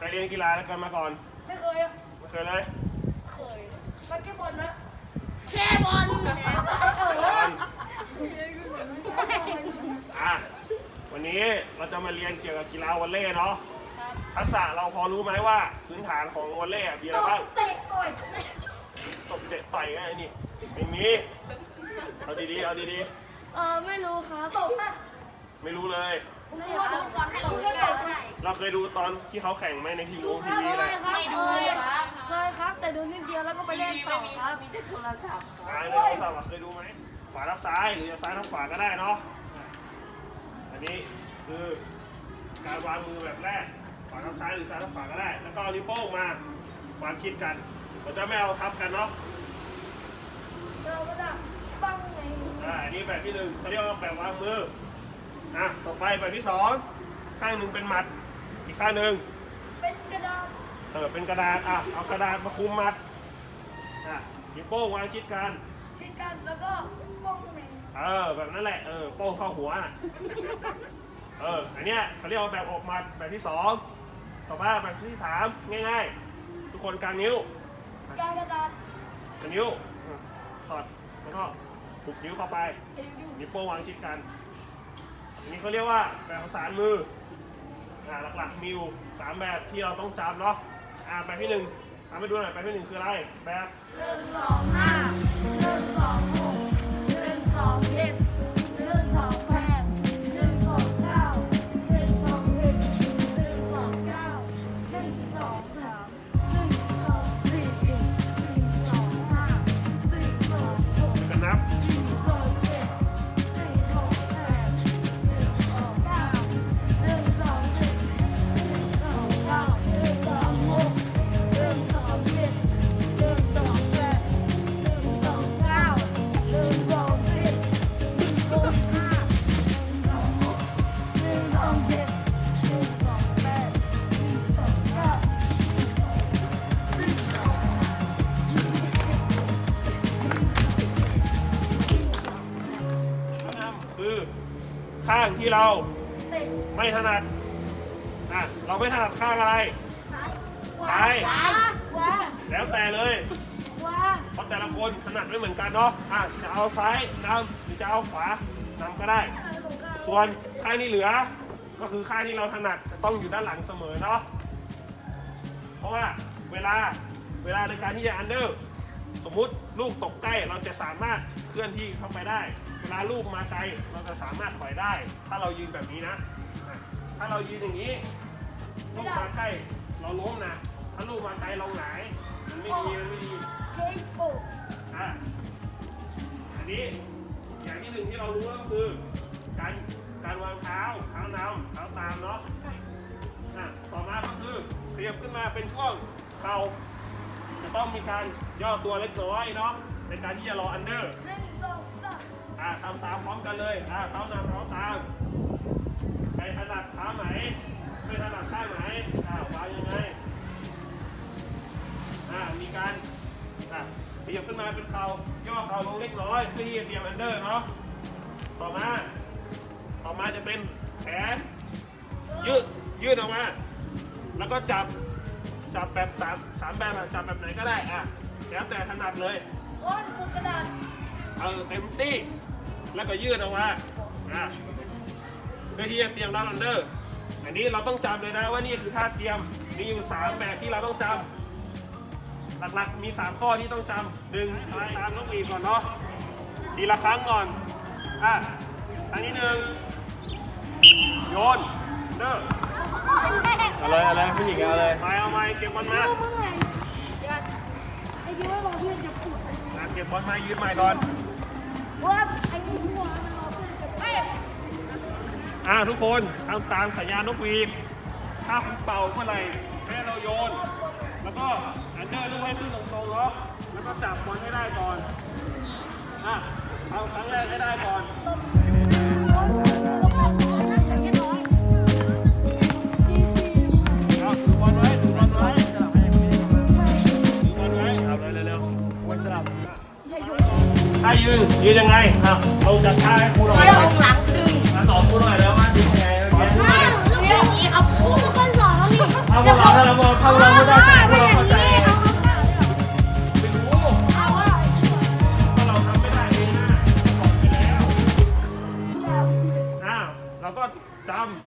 เคยเรียนกีฬาแล้วกันมาก่อนไม่เคยอะไม่เคยเลยเคยมันแค่บอลนะแค่บอลอะวันนี้เราจะมาเรียนเกี่ยวกับกีฬาวอลเลย์เนาะทักษะเราพอรู้ไหมว่าพื้นฐานของวอลเลย์อะมีอะไรบ้างเตะต่อยตบเตะต่อยไงนี่ไม่มีเอาดีๆเอาดีเออไม่รู้ครับตบป่ะๆไม่รู้เลย ผมรู้ว่าตบผมแค่ตบนะเราเคยดูตอนที่เขาแข่งไหมในทีวีทีวีอะไรไม่ดูครับเคยครับ แต่ดูนิดเดียวแล้วก็ไปเล่นต่อครับมีแต่โทรศัพท์อ่าในโทรศัพท์อะเคยดูไหมขวาทับซ้ายหรือจะซ้ายทับขวาก็ได้เนาะอะอันนี้คือการวางมือแบบแรกขวาทับซ้ายหรือซ้ายทับขวาก็ได้ แล้วก็เอานิ้วโป้งมาวางคิดกันเราจะไม่เอาทับกันเนาะเราก็จะปังไงอ่าอันนี้แบบที่หนึ่งเขาเรียกว่าแบบวางมือ อะต่อไปแบบที่สองข้างหนึ่งเป็นหมัด อีกข้างหนึ่งเป็นกระดาษเออเป็นกระดาษอะเอากระดาษมาคุมหมัดอะนิ้วโป้งวางชิดกันชิดกันแล้วก็ป้องไงเออแบบนั้นแหละเออโป้งเข้าหัวน่ะเอออันเนี้ยเขาเรียกว่าแบบออกหมัดแบบที่สองต่อมาแบบที่สามง่ายๆ ทุกคนกางนิ้วกางกระดาษกางนิ้วอะสอดแล้วก็หุบนิ้วเข้าไปเอ็นยูนิ้วโป้งวางชิดกันอั นนี้เขาเรียกว่าแบบประสานมืออ่าหลักๆมีอยู่สามแบบที่เราต้องจำเนาะอ่าแบบที่หนึ่งทำให้ดูหน่อยแบบที่หนึ่งคืออะไรแบบหนึ่งสองห้าหนึ่งสองหก ข้างที่เราเตะไม่ถนัดอะเราไม่ถนัดข้างอะไร ซ้ายซ้าย ขวาแล้วแต่เลย ขวาเพราะแต่ละคนถนัดไม่เหมือนกันเนาะอะจะเอาซ้ายนำหรือจะเอาขวานำก็ได้ ส่วนข้างที่เหลือ ก็คือข้างที่เราถนัดจะต้องอยู่ด้านหลังเสมอเนาะ เพราะว่าเวลาเวลาในการที่จะอันเดอร์ สมมุติลูกตกใกล้เราจะสามารถเคลื่อนที่เข้าไปได้ เวลาลูกมาไกลเราจะสามารถถอยได้ ถ้าเรายืนแบบนี้นะ ถ้าเรายืนอย่างนี้ลูกมาใกล้เราล้มนะ ถ้าลูกมาไกลเราหงายมันไม่ดีมันไม่ดีเค้กโปอะอันนี้อย่างที่หนึ่งที่เรารู้ก็คือ การการวางเท้าเท้านำเท้าตามเนาะอะต่อมาก็คือขยับขึ้นมาเป็นช่วงเข่าจะต้องมีการย่อตัวเล็กน้อยเนาะในการที่จะรออันเดอร์ องสามอะทำตามพร้อมกันเลยอะเท้านำเท้าตามใครถนัดเท้าไหนไม่ถนัดข้างไหนอะวางยังไงอะมีการอะขยับขึ้นมาเป็นเข่าย่อเข่าลงเล็กน้อยเพื่อที่จะเตรียมอันเดอร์เนาะต่อมา ต่อมาจะเป็นแขนยืดยืดออกมา แล้วก็จับจับแบบสามสามแบบอะจับแบบไหนก็ได้อะแล้วแต่ถนัดเลยก้อนคือกระดาษ เอาเต็มที่ แล้วก็ยืดออกมาอะเพื่อที่จะเตรียมรับอันเดอร์ อันนี้เราต้องจำเลยนะว่านี่คือท่าเตรียม มีอยู่ 3 แบบที่เราต้องจำหลักๆมี 3 ข้อที่ต้องจำหนึ่งอะไรตามต้องมีก่อนเนาะทีละครั้งก่อน อะ อันนี้หนึ่งโยน เด้อเอาเลยเอาเลยผู้หญิงเอาเลยไปเอาไม้เก็บบอลมาเมื่อไหร่ไอ้ที่ว่าบอกเพื่อนจะปวดอะเก็บบอลมายืนใหม่ก่อนว่าไอ่าทุกคนทำตามสัญญาณนกหวีดถ้าคุณเป่าเมื่อไหร่ให้เราโยน แล้วก็อันเดอร์ลูกให้ขึ้นตรงๆเนาะแล้วก็จับบอลให้ได้ก่อนอะเอาครั้งแรกให้ได้ก่อน ยืนยืนยังไงอะเราจะท่าให้ครูหน่อยเที่ยวหลังดึงมาสอนกูหน่อยแล้วว่าดึงยังไงเมื่อกี้เรื่องนี้เอาคู่กันสอนนี่เอาพวกเราถ้าเราพวกเราเข้าใจเอาเอา